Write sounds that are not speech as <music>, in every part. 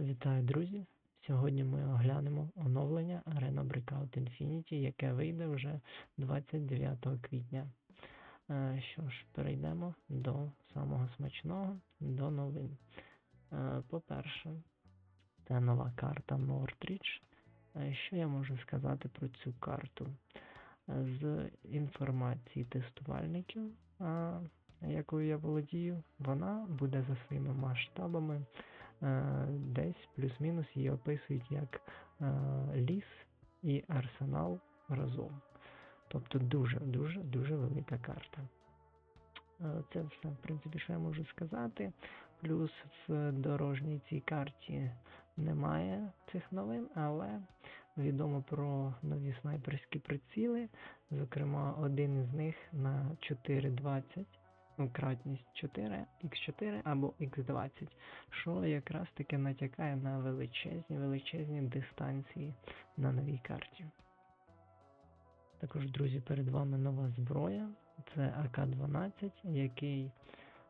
Вітаю, друзі! Сьогодні ми оглянемо оновлення Arena Breakout Infinity, яке вийде вже 29 квітня. Е, Що ж, перейдемо до самого смачного, до новин. Е, По-перше, це нова карта Northridge. Е, Що я можу сказати про цю карту? З інформації тестувальників, якою я володію, вона буде за своїми масштабами десь плюс-мінус її описують як е, ліс і арсенал разом. Тобто дуже-дуже дуже велика карта. Е, Це все, в принципі, що я можу сказати. Плюс в дорожній цій карті немає цих новин, але відомо про нові снайперські приціли. Зокрема, один із них на 4.20 ну, кратність 4, X4 або X20, що якраз таки натякає на величезні величезні дистанції на новій карті. Також, друзі, перед вами нова зброя. Це АК-12, який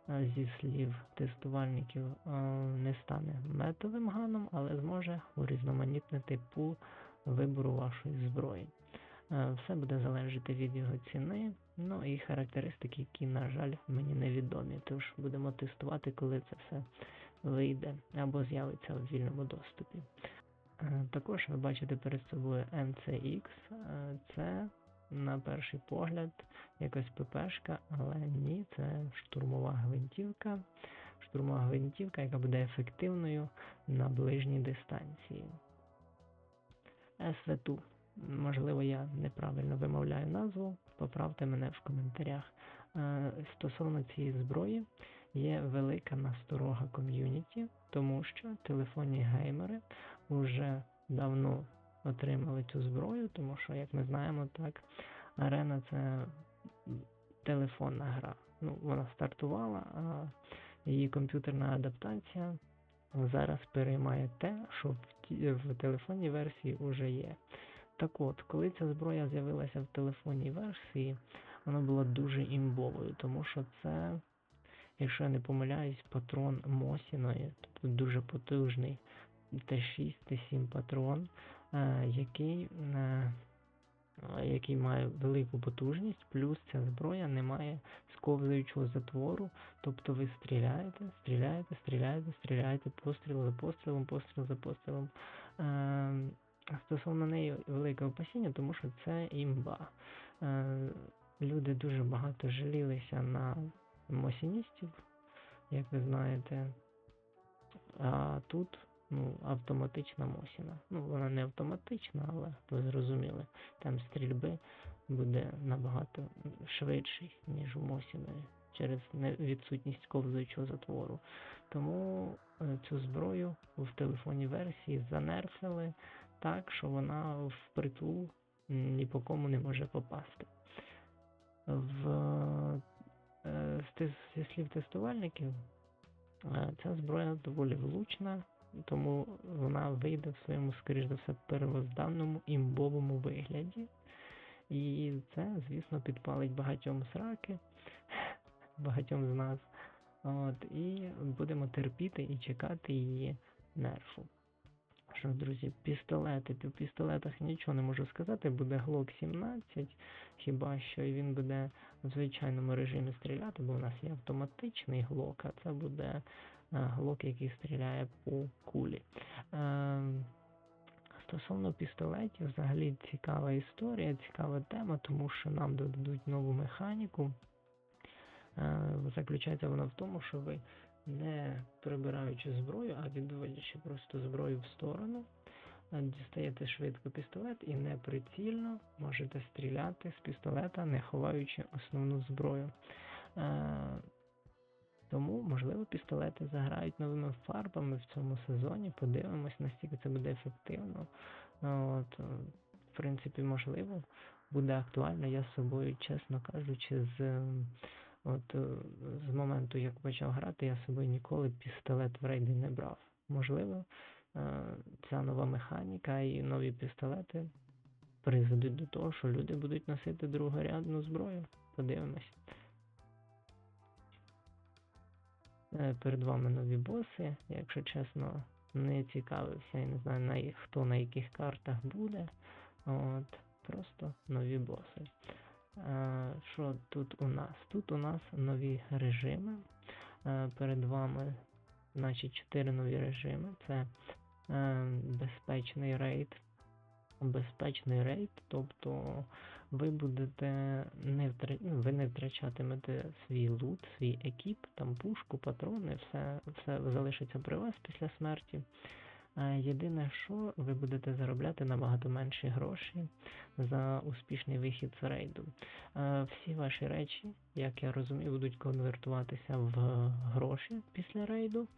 е, зі слів тестувальників е, не стане метовим ганом, але зможе урізноманітнити пул вибору вашої зброї. Е, Все буде залежати від його ціни, ну і характеристики, які, на жаль, мені невідомі. Тож будемо тестувати, коли це все вийде або з'явиться в вільному доступі. Е, Також ви бачите перед собою MCX. Е, Це на перший погляд якась ППшка, але ні, це штурмова гвинтівка. Штурмова гвинтівка, яка буде ефективною на ближній дистанції. СВ2. Можливо, я неправильно вимовляю назву, поправте мене в коментарях. Е, Стосовно цієї зброї є велика насторога ком'юніті, тому що телефонні геймери вже давно отримали цю зброю, тому що, як ми знаємо, так, арена це телефонна гра. Ну, вона стартувала, а її комп'ютерна адаптація зараз переймає те, що в телефонній версії вже є. Так от, коли ця зброя з'явилася в телефонній версії, вона була дуже імбовою, тому що це, якщо я не помиляюсь, патрон Мосіної, тобто дуже потужний Т6, Т7 патрон, е, який, е, який має велику потужність, плюс ця зброя не має сковзуючого затвору, тобто ви стріляєте, стріляєте, стріляєте, стріляєте, постріл за пострілом, постріл за пострілом. Стосовно неї велике опасіння, тому що це імба. Е, Люди дуже багато жалілися на мосіністів, як ви знаєте. А тут ну, автоматична мосіна. Ну, вона не автоматична, але ви зрозуміли, там стрільби буде набагато швидший, ніж у мосіної, через відсутність ковзуючого затвору. Тому е, цю зброю в телефонній версії занерфили так, що вона в притул ні по кому не може попасти. В, е, зі слів тестувальників, е, ця зброя доволі влучна, тому вона вийде в своєму, скоріш за все, первозданному імбовому вигляді. І це, звісно, підпалить багатьом сраки, <laughs> багатьом з нас. От, і будемо терпіти і чекати її нерфу. Що, друзі, пістолети. По пістолетах нічого не можу сказати. Буде Glock 17, хіба що він буде в звичайному режимі стріляти, бо у нас є автоматичний Glock, а це буде е, Glock, який стріляє по кулі. Ем, Стосовно пістолетів, взагалі цікава історія, цікава тема, тому що нам додадуть нову механіку. Е, Заключається вона в тому, що ви не прибираючи зброю, а відводячи просто зброю в сторону, е, дістаєте швидко пістолет і неприцільно можете стріляти з пістолета, не ховаючи основну зброю. Е, Тому, можливо, пістолети заграють новими фарбами в цьому сезоні. Подивимось, наскільки це буде ефективно. От, е, в принципі, можливо, буде актуально. Я з собою, чесно кажучи, з, от, е, з моменту, як почав грати, я з собою ніколи пістолет в рейди не брав. Можливо, е, ця нова механіка і нові пістолети призведуть до того, що люди будуть носити другорядну зброю. Подивимось. Е, Перед вами нові боси. Якщо чесно, не цікавився, я не знаю, на, хто на яких картах буде. От, просто нові боси. Е, Що тут у нас? Тут у нас нові режими. Е, Перед вами, значить, чотири нові режими. Це е, безпечний рейд. Безпечний рейд, тобто ви будете не втра... ну, ви не втрачатимете свій лут, свій екіп, там пушку, патрони, все, все залишиться при вас після смерті. Єдине, що ви будете заробляти набагато менші гроші за успішний вихід з рейду. Всі ваші речі, як я розумію, будуть конвертуватися в гроші після рейду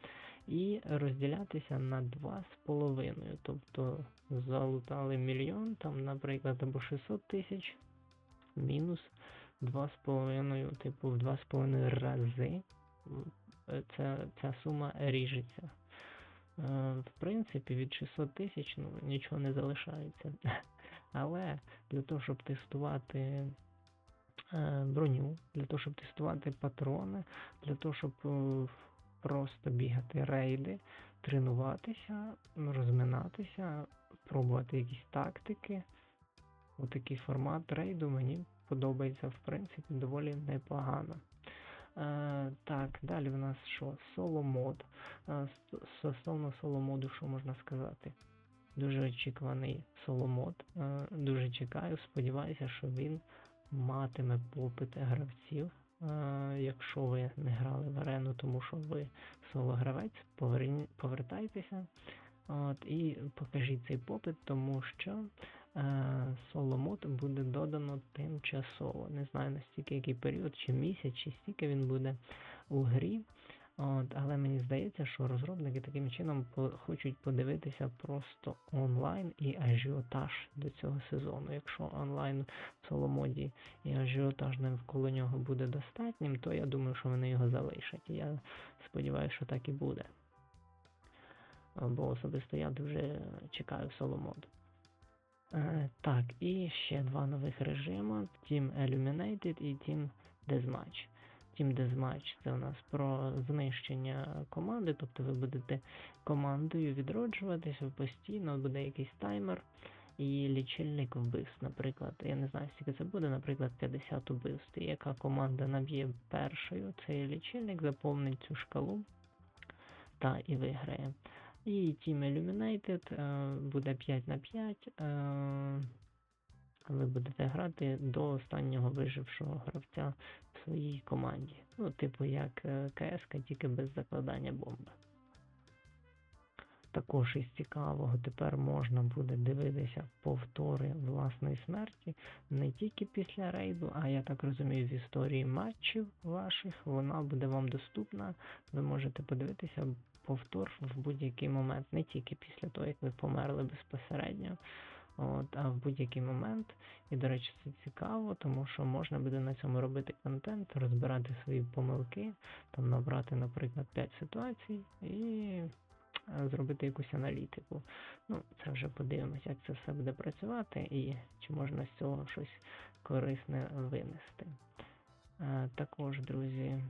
і розділятися на два з половиною. Тобто залутали мільйон, там, наприклад, або 600 тисяч, мінус два з половиною, типу, в два з половиною рази е, ця, ця сума ріжеться. Е, В принципі, від 600 тисяч ну, нічого не залишається. <laughs> Але для того, щоб тестувати е, броню, для того, щоб тестувати патрони, для того, щоб е, просто бігати рейди, тренуватися, ну, розминатися, пробувати якісь тактики. Отакий формат рейду мені подобається, в принципі, доволі непогано. Е, так, далі в нас що? Е, ст- стосовно соло моду, що можна сказати? Дуже очікуваний соло мод. Е, дуже чекаю, сподіваюся, що він матиме попит гравців. Якщо ви не грали в арену, тому що ви соло-гравець, повертайтеся. От, і покажіть цей попит, тому що е, соло мод буде додано тимчасово. Не знаю настільки який період, чи місяць, чи стільки він буде у грі. От, але мені здається, що розробники таким чином хочуть подивитися просто онлайн і ажіотаж до цього сезону. Якщо онлайн в соломоді і ажіотаж навколо нього буде достатнім, то я думаю, що вони його залишать. І Я сподіваюся, що так і буде. Бо особисто я дуже чекаю соломод. Е, так, і ще два нових режими: Team Illuminated і Team Deathmatch. Team Deathmatch це у нас про знищення команди, тобто ви будете командою відроджуватися постійно, буде якийсь таймер і лічильник вбивств. Наприклад, я не знаю, скільки це буде, наприклад, 50 убивств. І яка команда наб'є першою цей лічильник, заповнить цю шкалу та і виграє. І Team Illuminated е, буде 5 на 5. Е, ви будете грати до останнього вижившого гравця в своїй команді. Ну, типу як е, КС, тільки без закладання бомби. Також із цікавого тепер можна буде дивитися повтори власної смерті не тільки після рейду, а я так розумію, в історії матчів ваших вона буде вам доступна. Ви можете подивитися повтор в будь-який момент, не тільки після того, як ви померли безпосередньо. От, а в будь-який момент. І, до речі, це цікаво, тому що можна буде на цьому робити контент, розбирати свої помилки, там набрати, наприклад, 5 ситуацій і е, зробити якусь аналітику. Ну, це вже подивимося, як це все буде працювати і чи можна з цього щось корисне винести. Е, Також, друзі,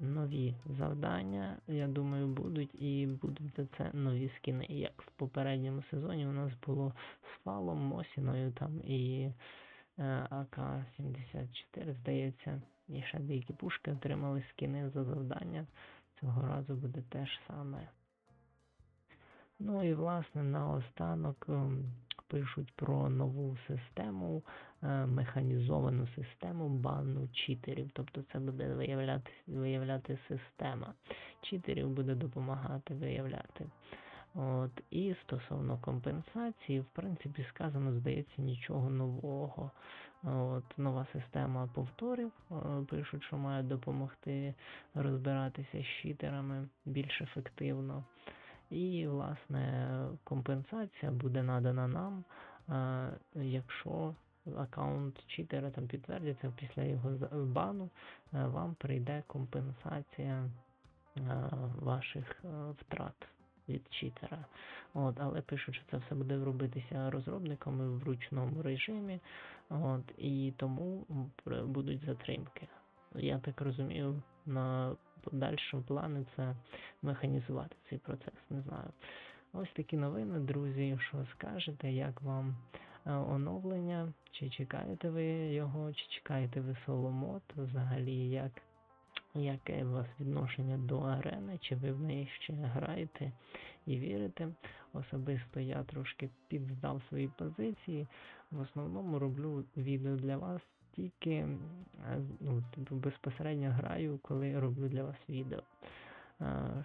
нові завдання, я думаю, будуть, і будуть за це нові скіни. Як в попередньому сезоні у нас було з Фалом, Мосіною там і е, АК-74, здається, і ще деякі пушки отримали скіни за завдання. Цього разу буде те ж саме. Ну і власне наостанок ем, пишуть про нову систему, е, механізовану систему бану читерів. Тобто це буде виявляти, виявляти система. Читерів буде допомагати виявляти. От, і стосовно компенсації, в принципі, сказано, здається, нічого нового. От, нова система повторів е, пишуть, що має допомогти розбиратися з читерами більш ефективно. І, власне, компенсація буде надана нам, е, якщо аккаунт читера там підтвердиться після його бану, е, вам прийде компенсація е, ваших е, втрат від читера. От, але пишуть, що це все буде робитися розробниками в ручному режимі, от, і тому будуть затримки. Я так розумію, на подальші плани це механізувати цей процес. Не знаю. Ось такі новини, друзі. Що скажете, як вам оновлення? Чи чекаєте ви його, чи чекаєте ви соломот? Взагалі, як, яке у вас відношення до арени? Чи ви в неї ще граєте і вірите? Особисто я трошки підздав свої позиції. В основному роблю відео для вас тільки е, ну, типу, безпосередньо граю, коли роблю для вас відео.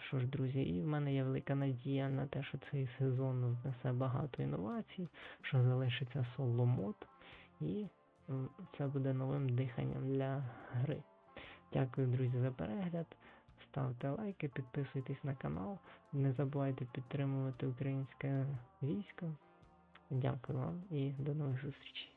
Що ж, друзі, і в мене є велика надія на те, що цей сезон внесе багато інновацій, що залишиться соло-мод, і це буде новим диханням для гри. Дякую, друзі, за перегляд. Ставте лайки, підписуйтесь на канал. Не забувайте підтримувати українське військо. Дякую вам і до нових зустрічей.